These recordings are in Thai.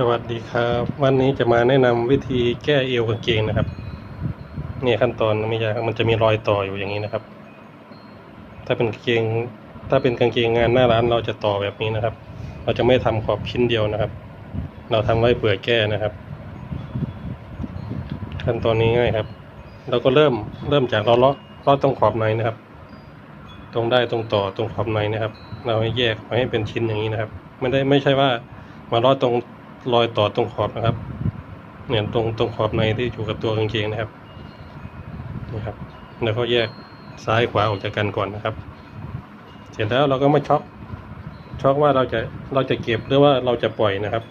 สวัสดีครับ วันนี้จะมาแนะนำวิธีแก้เอวกางเกงนะครับเนี่ยขั้นตอนไม่ยากมันจะมีรอยต่ออยู่อย่างนี้นะครับ ถ้าเป็นกางเกง ถ้าเป็นกางเกงงานหน้าร้านเราจะต่อแบบนี้นะครับ เราจะไม่ทำขอบชิ้นเดียวนะครับ เราทำไว้เผื่อแก้นะครับ ขั้นตอนนี้ง่ายครับ เราก็เริ่มเริ่มจากเราเลาะเลาะตรงขอบในนะครับ ตรงได้ตรงต่อตรงขอบในนะครับ เราให้แยกไว้ให้เป็นชิ้นอย่างนี้นะครับ ไม่ได้ไม่ใช่ว่ามาเลาะตรง รอยต่อตรงขอบนะครับ เนี่ยตรงตรงขอบในที่อยู่กับตัวกางเกงนะครับนี่ครับแล้วก็แยกซ้ายขวาออกจากกันก่อนนะครับ เสร็จแล้วเราก็มาช็อกช็อกว่าเราจะเราจะเก็บหรือว่าเราจะปล่อยนะครับ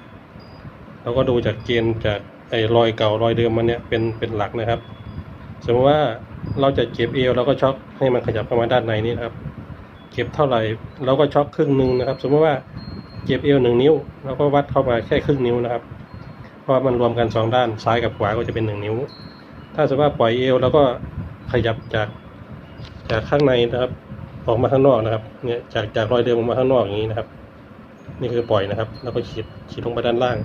เราก็ดูจากเกณฑ์จากไอ้รอยเก่ารอยเดิมมันเนี่ยเป็นเป็นหลักนะครับ สมมติว่าเราจะเก็บเอวเราก็ช็อกให้มันขยับเข้ามาด้านในนี่นะครับ เก็บเท่าไหร่เราก็ช็อกครึ่งหนึ่งนะครับ สมมติว่า เก็บเอวหนึ่งนิ้วเราก็วัดเข้ามาแค่ครึ่งนิ้วนะครับ เพราะมันรวมกันสองด้านซ้ายกับขวาก็จะเป็นหนึ่งนิ้ว ถ้าสมมติว่าปล่อยเอวเราก็ขยับจากจากข้างในนะครับ ออกมาข้างนอกนะครับ เนี่ยจากจากรอยเดิมออกมาข้างนอกอย่างนี้นะครับ นี่คือปล่อยนะครับ แล้วก็ขีดขีดลงไปด้านล่าง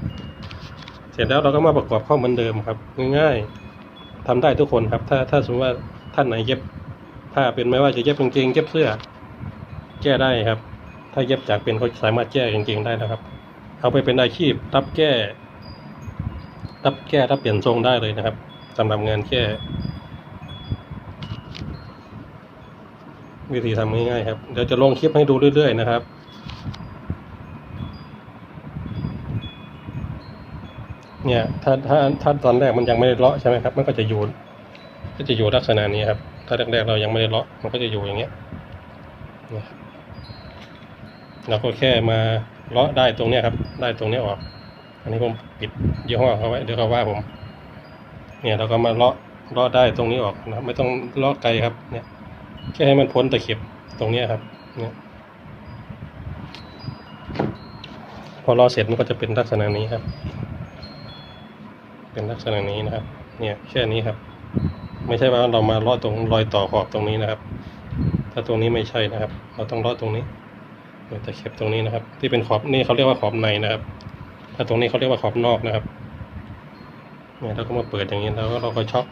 เสร็จแล้วเราก็มาประกอบเข้าเหมือนเดิมครับ ง่ายๆทำได้ทุกคนครับ ถ้าถ้าสมมติว่าท่านไหนเย็บผ้าเป็นไม่ว่าจะเย็บกางเกงเย็บเสื้อแก้ได้ครับ ถ้าเย็บจากเป็นเขาสามารถแก้กางเกงได้นะครับ เอาไปเป็นอาชีพรับแก้ รับแก้รับเปลี่ยนทรงได้เลยนะครับสำหรับงานแก้ วิธีทำง่ายๆครับ เดี๋ยวจะลงคลิปให้ดูเรื่อย ๆ นะครับเนี่ยถ้าถ้าถ้าตอนแรกมันยังไม่ได้เลาะใช่ไหมครับมันก็จะอยู่ก็จะอยู่ลักษณะนี้ครับ ถ้าแรกๆเรายังไม่ได้เลาะมันก็จะอยู่อย่างเงี้ยนี่ยครับ เราก็แค่มาเลาะได้ตรงเนี้ยครับ ได้ตรงเนี้ยออก อันนี้ผมปิดยี่ห้อเขาไว้เดี๋ยวเขาว่าผม เนี่ยเราก็มาเลาะเลาะได้ตรงนี้ออกนะครับไม่ต้องเลาะไกลครับ เนี่ยแค่ให้มันพ้นตะเข็บตรงเนี้ยครับ เนี่ยพอเลาะเสร็จมันก็จะเป็นลักษณะนี้ครับ เป็นลักษณะนี้นะครับ เนี่ยแค่นี้ครับ ไม่ใช่ว่าเรามาเลาะตรงรอยต่อขอบตรงนี้นะครับ ถ้าตรงนี้ไม่ใช่นะครับ เราต้องเลาะตรงนี้ ตะเข็บตรงนี้นะครับ ที่เป็นขอบนี่เขาเรียกว่าขอบในนะครับ ถ้าตรงนี้เขาเรียกว่าขอบนอกนะครับเนี่ยเราก็มาเปิดอย่างนี้แล้วเราก็ช็อก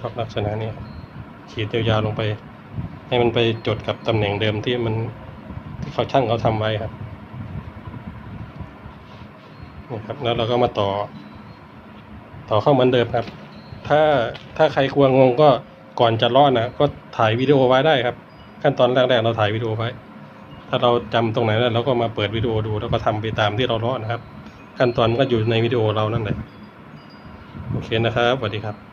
ช็อกลักษณะนี้ขีดยาวๆลงไป ให้มันไปจดกับตำแหน่งเดิมที่มันที่เขาช่างเขาทำไว้ครับนี่ครับแล้วเราก็มาต่อ ต่อเข้าเหมือนเดิมครับ ถ้าถ้าใครกลัวงงก็ก่อนจะเลาะนะก็ถ่ายวิดีโอไว้ได้ครับ ขั้นตอนแรกๆเราถ่ายวิดีโอไว้ ถ้าเราจำตรงไหนแล้วเราก็มาเปิดวิดีโอดูแล้วก็ทำไปตามที่เราเลาะนะครับ ขั้นตอนมันก็อยู่ในวิดีโอเรานั่นแหละโอเคนะครับสวัสดีครับ